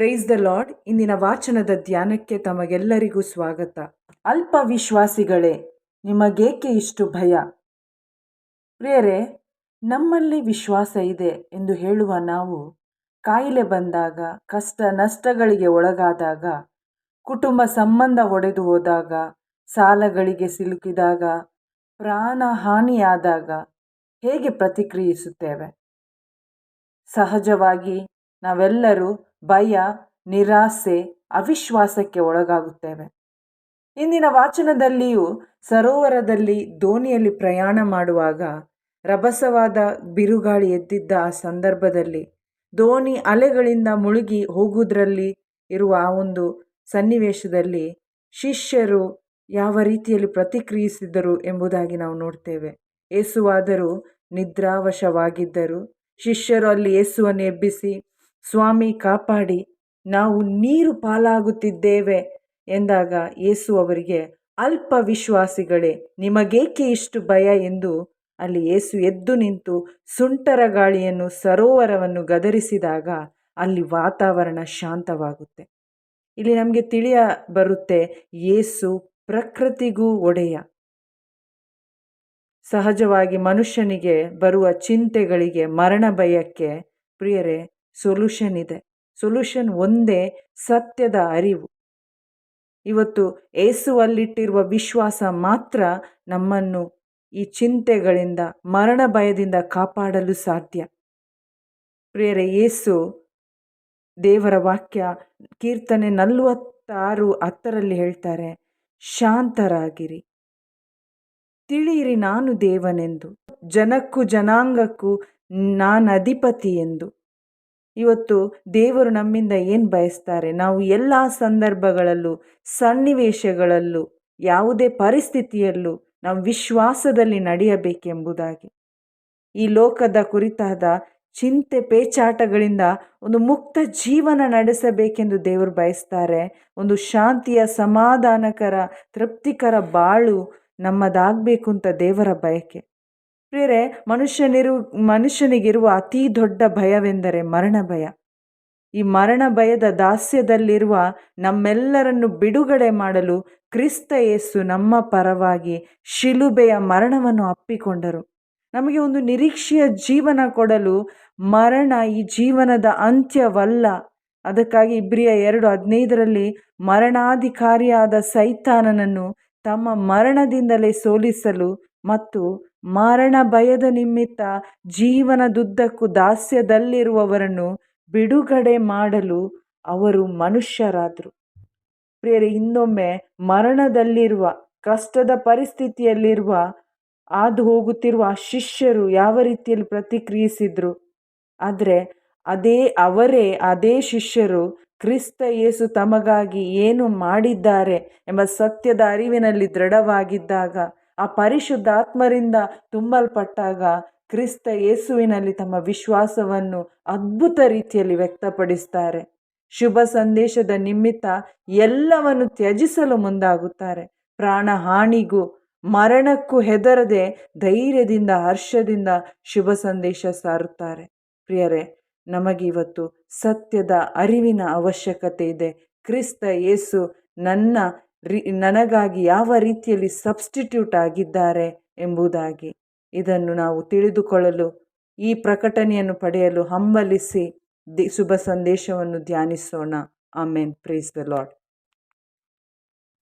Praise the lord ಇಂದಿನ ವಾಚನದ ಧ್ಯಾನಕ್ಕೆ ತಮಗೆಲ್ಲರಿಗೂ ಸ್ವಾಗತ. ಅಲ್ಪ ವಿಶ್ವಾಸಿಗಳೇ, ನಿಮಗೇಕೆ ಇಷ್ಟು ಭಯ? ಪ್ರಿಯರೇ, ನಮ್ಮಲ್ಲಿ ವಿಶ್ವಾಸ ಇದೆ ಎಂದು ಹೇಳುವ ನಾವು ಕಾಯಿಲೆ ಬಂದಾಗ, ಕಷ್ಟ ನಷ್ಟಗಳಿಗೆ ಒಳಗಾದಾಗ, ಕುಟುಂಬ ಸಂಬಂಧ ಒಡೆದು ಹೋದಾಗ, ಸಾಲಗಳಿಗೆ ಸಿಲುಕಿದಾಗ, ಪ್ರಾಣ ಹಾನಿಯಾದಾಗ ಹೇಗೆ ಪ್ರತಿಕ್ರಿಯಿಸುತ್ತೇವೆ? ಸಹಜವಾಗಿ ನಾವೆಲ್ಲರೂ ಭಯ, ನಿರಾಸೆ, ಅವಿಶ್ವಾಸಕ್ಕೆ ಒಳಗಾಗುತ್ತೇವೆ. ಇಂದಿನ ವಾಚನದಲ್ಲಿಯೂ ಸರೋವರದಲ್ಲಿ ದೋಣಿಯಲ್ಲಿ ಪ್ರಯಾಣ ಮಾಡುವಾಗ ರಭಸವಾದ ಬಿರುಗಾಳಿ ಎದ್ದಿದ್ದ ಆ ಸಂದರ್ಭದಲ್ಲಿ ದೋಣಿ ಅಲೆಗಳಿಂದ ಮುಳುಗಿ ಹೋಗುವುದರಲ್ಲಿ ಇರುವ ಆ ಒಂದು ಸನ್ನಿವೇಶದಲ್ಲಿ ಶಿಷ್ಯರು ಯಾವ ರೀತಿಯಲ್ಲಿ ಪ್ರತಿಕ್ರಿಯಿಸಿದರು ಎಂಬುದಾಗಿ ನಾವು ನೋಡ್ತೇವೆ. ಏಸುವಾದರೂ ನಿದ್ರಾವಶವಾಗಿದ್ದರು. ಶಿಷ್ಯರು ಅಲ್ಲಿ ಏಸುವನ್ನು ಎಬ್ಬಿಸಿ ಸ್ವಾಮಿ ಕಾಪಾಡಿ, ನಾವು ನೀರು ಪಾಲಾಗುತ್ತಿದ್ದೇವೆ ಎಂದಾಗ ಯೇಸು ಅವರಿಗೆ, ಅಲ್ಪ ವಿಶ್ವಾಸಿಗಳೇ, ನಿಮಗೇಕೆ ಇಷ್ಟು ಭಯ? ಎಂದು ಅಲ್ಲಿ ಯೇಸು ಎದ್ದು ನಿಂತು ಸುಂಟರ ಗಾಳಿಯನ್ನು ಸರೋವರವನ್ನು ಗದರಿಸಿದಾಗ ಅಲ್ಲಿ ವಾತಾವರಣ ಶಾಂತವಾಗುತ್ತೆ. ಇಲ್ಲಿ ನಮಗೆ ತಿಳಿಯ ಬರುತ್ತೆ, ಯೇಸು ಪ್ರಕೃತಿಗೂ ಒಡೆಯ. ಸಹಜವಾಗಿ ಮನುಷ್ಯನಿಗೆ ಬರುವ ಚಿಂತೆಗಳಿಗೆ, ಮರಣ ಭಯಕ್ಕೆ, ಪ್ರಿಯರೇ ಸೊಲ್ಯೂಷನ್ ಇದೆ. ಸೊಲ್ಯೂಷನ್ ಒಂದೇ ಸತ್ಯದ ಅರಿವು. ಇವತ್ತು ಏಸುವಲ್ಲಿಟ್ಟಿರುವ ವಿಶ್ವಾಸ ಮಾತ್ರ ನಮ್ಮನ್ನು ಈ ಚಿಂತೆಗಳಿಂದ, ಮರಣ ಭಯದಿಂದ ಕಾಪಾಡಲು ಸಾಧ್ಯ. ಪ್ರಿಯರೇ, ಏಸು ದೇವರ ವಾಕ್ಯ ಕೀರ್ತನೆ ನಲವತ್ತಾರು ಹತ್ತರಲ್ಲಿ ಹೇಳ್ತಾರೆ, ಶಾಂತರಾಗಿರಿ. ತಿಳಿಯಿರಿ ನಾನು ದೇವನೆಂದು. ಜನಕ್ಕೂ ಜನಾಂಗಕ್ಕೂ ನಾನು ಅಧಿಪತಿ ಎಂದು. ಇವತ್ತು ದೇವರು ನಮ್ಮಿಂದ ಏನು ಬಯಸ್ತಾರೆ? ನಾವು ಎಲ್ಲ ಸಂದರ್ಭಗಳಲ್ಲೂ, ಸನ್ನಿವೇಶಗಳಲ್ಲೂ, ಯಾವುದೇ ಪರಿಸ್ಥಿತಿಯಲ್ಲೂ ನಾವು ವಿಶ್ವಾಸದಲ್ಲಿ ನಡೆಯಬೇಕೆಂಬುದಾಗಿ. ಈ ಲೋಕದ ಕುರಿತಾದ ಚಿಂತೆ ಪೇಚಾಟಗಳಿಂದ ಒಂದು ಮುಕ್ತ ಜೀವನ ನಡೆಸಬೇಕೆಂದು ದೇವರು ಬಯಸ್ತಾರೆ. ಒಂದು ಶಾಂತಿಯ, ಸಮಾಧಾನಕರ, ತೃಪ್ತಿಕರ ಬಾಳು ನಮ್ಮದಾಗಬೇಕು ಅಂತ ದೇವರ ಬಯಕೆ. ಪ್ರಿಯರೇ, ಮನುಷ್ಯನಿರು, ಮನುಷ್ಯನಿಗಿರುವ ಅತೀ ದೊಡ್ಡ ಭಯವೆಂದರೆ ಮರಣ ಭಯ. ಈ ಮರಣ ಭಯದ ದಾಸ್ಯದಲ್ಲಿರುವ ನಮ್ಮೆಲ್ಲರನ್ನು ಬಿಡುಗಡೆ ಮಾಡಲು ಕ್ರಿಸ್ತ ಯೇಸು ನಮ್ಮ ಪರವಾಗಿ ಶಿಲುಬೆಯ ಮರಣವನ್ನು ಅಪ್ಪಿಕೊಂಡರು. ನಮಗೆ ಒಂದು ನಿರೀಕ್ಷೆಯ ಜೀವನ ಕೊಡಲು ಮರಣ ಈ ಜೀವನದ ಅಂತ್ಯವಲ್ಲ. ಅದಕ್ಕಾಗಿ ಇಬ್ರಿಯ ಎರಡು ಹದಿನೈದರಲ್ಲಿ ಮರಣಾಧಿಕಾರಿಯಾದ ಸೈತಾನನನ್ನು ತಮ್ಮ ಮರಣದಿಂದಲೇ ಸೋಲಿಸಲು ಮತ್ತು ಮರಣ ಭಯದ ನಿಮಿತ್ತ ಜೀವನದುದ್ದಕ್ಕೂ ದಾಸ್ಯದಲ್ಲಿರುವವರನ್ನು ಬಿಡುಗಡೆ ಮಾಡಲು ಅವರು ಮನುಷ್ಯರಾದರು. ಪ್ರಿಯರೇ, ಇನ್ನೊಮ್ಮೆ ಮರಣದಲ್ಲಿರುವ, ಕಷ್ಟದ ಪರಿಸ್ಥಿತಿಯಲ್ಲಿರುವ ಹಾದು ಹೋಗುತ್ತಿರುವ ಶಿಷ್ಯರು ಯಾವ ರೀತಿಯಲ್ಲಿ ಪ್ರತಿಕ್ರಿಯಿಸಿದ್ರು? ಆದರೆ ಅದೇ ಅವರೇ, ಅದೇ ಶಿಷ್ಯರು ಕ್ರಿಸ್ತ ಯೇಸು ತಮಗಾಗಿ ಏನು ಮಾಡಿದ್ದಾರೆ ಎಂಬ ಸತ್ಯದ ಅರಿವಿನಲ್ಲಿ ದೃಢವಾಗಿದ್ದಾಗ ಆ ಪರಿಶುದ್ಧಾತ್ಮರಿಂದ ತುಂಬಲ್ಪಟ್ಟಾಗ ಕ್ರಿಸ್ತ ಯೇಸುವಿನಲ್ಲಿ ತಮ್ಮ ವಿಶ್ವಾಸವನ್ನು ಅದ್ಭುತ ರೀತಿಯಲ್ಲಿ ವ್ಯಕ್ತಪಡಿಸ್ತಾರೆ. ಶುಭ ಸಂದೇಶದ ನಿಮಿತ್ತ ಎಲ್ಲವನ್ನು ತ್ಯಜಿಸಲು ಮುಂದಾಗುತ್ತಾರೆ. ಪ್ರಾಣ ಹಾನಿಗೂ ಮರಣಕ್ಕೂ ಹೆದರದೆ ಧೈರ್ಯದಿಂದ, ಹರ್ಷದಿಂದ ಶುಭ ಸಂದೇಶ ಸಾರುತ್ತಾರೆ. ಪ್ರಿಯರೇ ನಮಗಿವತ್ತು ಸತ್ಯದ ಅರಿವಿನ ಅವಶ್ಯಕತೆ ಇದೆ. ಕ್ರಿಸ್ತ ಯೇಸು ನನ್ನ ನನಗಾಗಿ ಯಾವ ರೀತಿಯಲ್ಲಿ ಸಬ್ಸ್ಟಿಟ್ಯೂಟ್ ಆಗಿದ್ದಾರೆ ಎಂಬುದಾಗಿ ಇದನ್ನು ನಾವು ತಿಳಿದುಕೊಳ್ಳಲು ಈ ಪ್ರಕಟಣೆಯನ್ನು ಪಡೆಯಲು ಹಂಬಲಿಸಿ ದಿ, ಶುಭ ಸಂದೇಶವನ್ನು ಧ್ಯಾನಿಸೋಣ. ಆಮೇನ್. Praise the lord